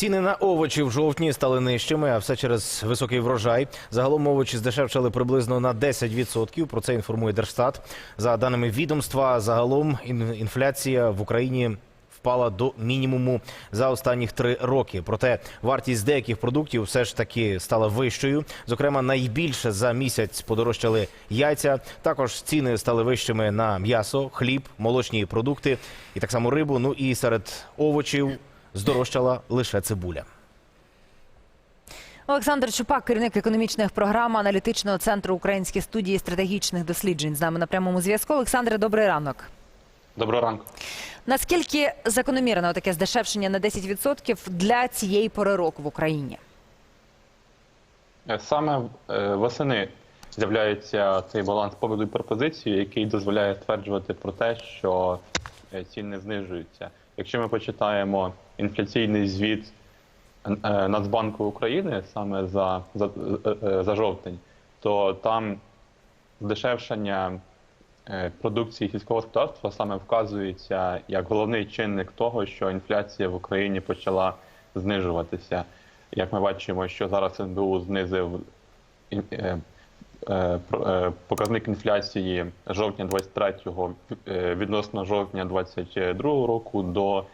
Ціни на овочі в жовтні стали нижчими, а все через високий врожай. Загалом овочі здешевшали приблизно на 10%. Про це інформує Держстат. За даними відомства, загалом інфляція в Україні впала до мінімуму за останніх три роки. Проте вартість деяких продуктів все ж таки стала вищою. Зокрема, найбільше за місяць подорожчали яйця. Також ціни стали вищими на м'ясо, хліб, молочні продукти і так само рибу. Ну і серед овочів здорожчала лише цибуля. Олександр Чупак, керівник економічних програм аналітичного центру Української студії стратегічних досліджень, з нами на прямому зв'язку. Олександре, добрий ранок. Доброго ранку. Наскільки закономірно таке здешевшення на 10% для цієї пори року в Україні? Саме е, восени з'являється цей баланс попиту і пропозиції, який дозволяє стверджувати про те, що е, ціни знижуються. Якщо ми почитаємо інфляційний звіт е, Нацбанку України саме за, за, е, е, за жовтень, то там здешевшення продукції сільського господарства саме вказується як головний чинник того, що інфляція в Україні почала знижуватися. Як ми бачимо, що зараз НБУ знизив показник інфляції жовтня 23-го е, відносно жовтня 22-го року до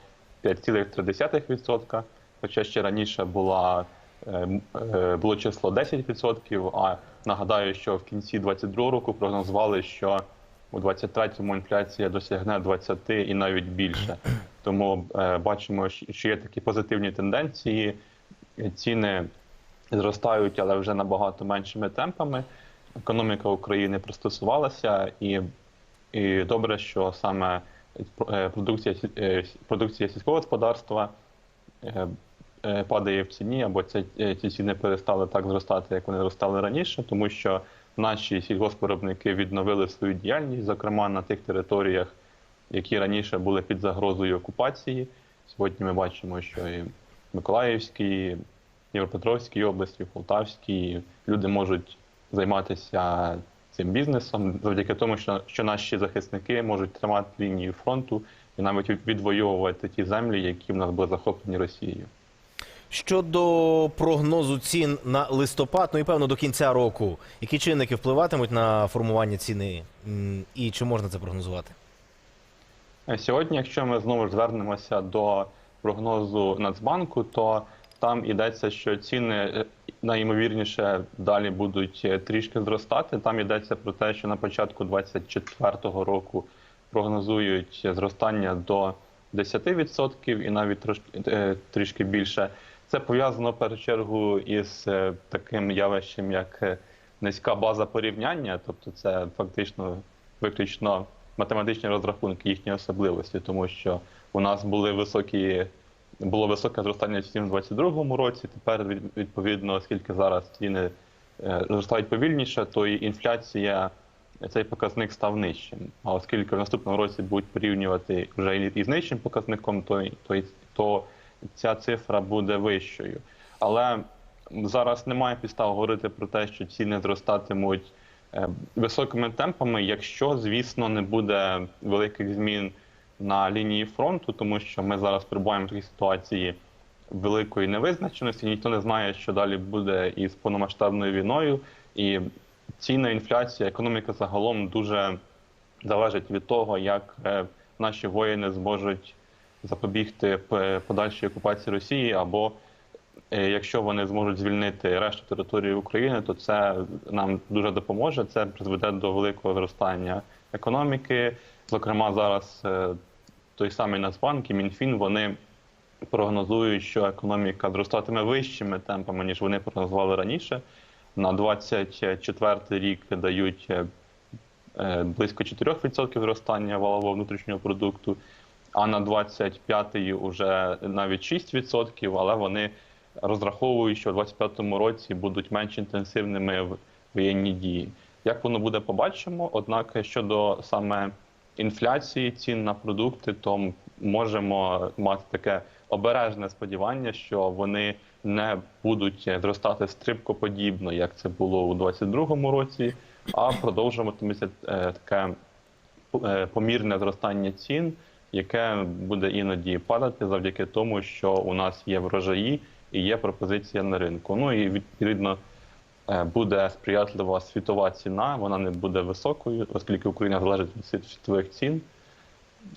5,3%, хоча ще раніше була, е, е, було число 10%, а нагадаю, що в кінці 22-го року прогнозували, що у 23-му інфляція досягне 20 і навіть більше. Тому е, бачимо, що є такі позитивні тенденції. Ціни зростають, але вже набагато меншими темпами. Економіка України пристосувалася, і, і добре, що саме е, продукція, е, продукція сільського господарства е, падає в ціні, або е, ці ціни перестали так зростати, як вони зростали раніше, тому що наші сільгоспвиробники відновили свою діяльність, зокрема на тих територіях, які раніше були під загрозою окупації. Сьогодні ми бачимо, що і Миколаївській, Дніпропетровській області, Полтавській люди можуть займатися цим бізнесом завдяки тому, що, що наші захисники можуть тримати лінію фронту і навіть відвоювати ті землі, які в нас були захоплені Росією. Щодо прогнозу цін на листопад, ну і певно до кінця року, які чинники впливатимуть на формування ціни, і чи можна це прогнозувати? Е, Сьогодні, якщо ми знову ж звернемося до прогнозу Нацбанку, то там йдеться, що ціни е, найімовірніше далі будуть е, трішки зростати. Там йдеться про те, що на початку 2024 року прогнозують зростання до 10% і навіть е, трішки більше. Це пов'язано в першу чергу із таким явищем, як низька база порівняння, тобто це фактично виключно математичні розрахунки їхні особливості, тому що у нас були високі. Було високе зростання цін у 2022 році. Тепер відповідно, оскільки зараз ціни е, зростають повільніше, то і інфляція цей показник став нижчим. А оскільки в наступному році будуть порівнювати вже і- із нижчим показником, то, то, то ця цифра буде вищою. Але зараз немає підстав говорити про те, що ціни зростатимуть е, високими темпами, якщо, звісно, не буде великих змін на лінії фронту, тому що ми зараз перебуваємо в такій ситуації великої невизначеності. Ніхто не знає, що далі буде із повномасштабною війною, і ціна, інфляція, економіка загалом дуже залежить від того, як е, наші воїни зможуть запобігти подальшій окупації Росії, або е, якщо вони зможуть звільнити решту території України, то це нам дуже допоможе. Це призведе до великого зростання економіки. Зокрема, зараз е, той самий Нацбанк і Мінфін вони прогнозують, що економіка зростатиме вищими темпами, ніж вони прогнозували раніше. На 24 рік дають е, е, близько 4% зростання валового внутрішнього продукту, а на 25-й вже навіть 6%, але вони розраховують, що в 25-му році будуть менш інтенсивними воєнні дії. Як воно буде, побачимо. Однак щодо саме інфляції цін на продукти, то можемо мати таке обережне сподівання, що вони не будуть зростати стрибкоподібно, як це було у 22-му році, а продовжуватиметься е, таке е, помірне зростання цін яке буде іноді падати завдяки тому, що у нас є врожаї і є пропозиція на ринку. Ну і відповідно буде сприятлива світова ціна, вона не буде високою, оскільки Україна залежить від світових цін,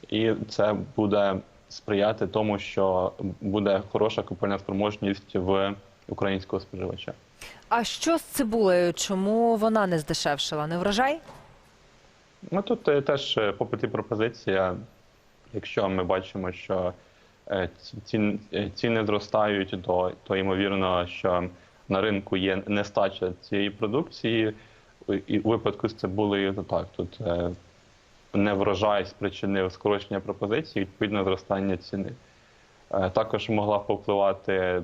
і це буде сприяти тому, що буде хороша купівельна спроможність в українського споживача. А що з цибулею? Чому вона не здешевшила? Не врожай? Ну тут е, теж е, попит і пропозиція. Якщо ми бачимо, що е, ці- цін, е, ціни зростають, то, то ймовірно, що на ринку є нестача цієї продукції. І у випадку з цибулею, то так, тут е, неврожай спричинив скорочення пропозиції, відповідно зростання ціни. Е, Також могла повпливати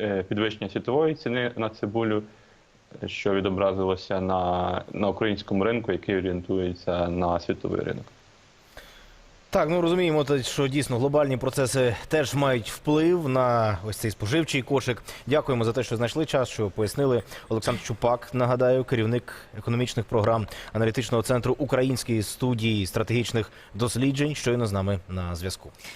е, підвищення світової ціни на цибулю, що відобразилося на, на українському ринку, який орієнтується на світовий ринок. Так, ну розуміємо, що дійсно глобальні процеси теж мають вплив на ось цей споживчий кошик. Дякуємо за те, що знайшли час, що пояснили. Олександр Чупак, нагадаю, керівник економічних програм аналітичного центру Української студії стратегічних досліджень, щойно з нами на зв'язку.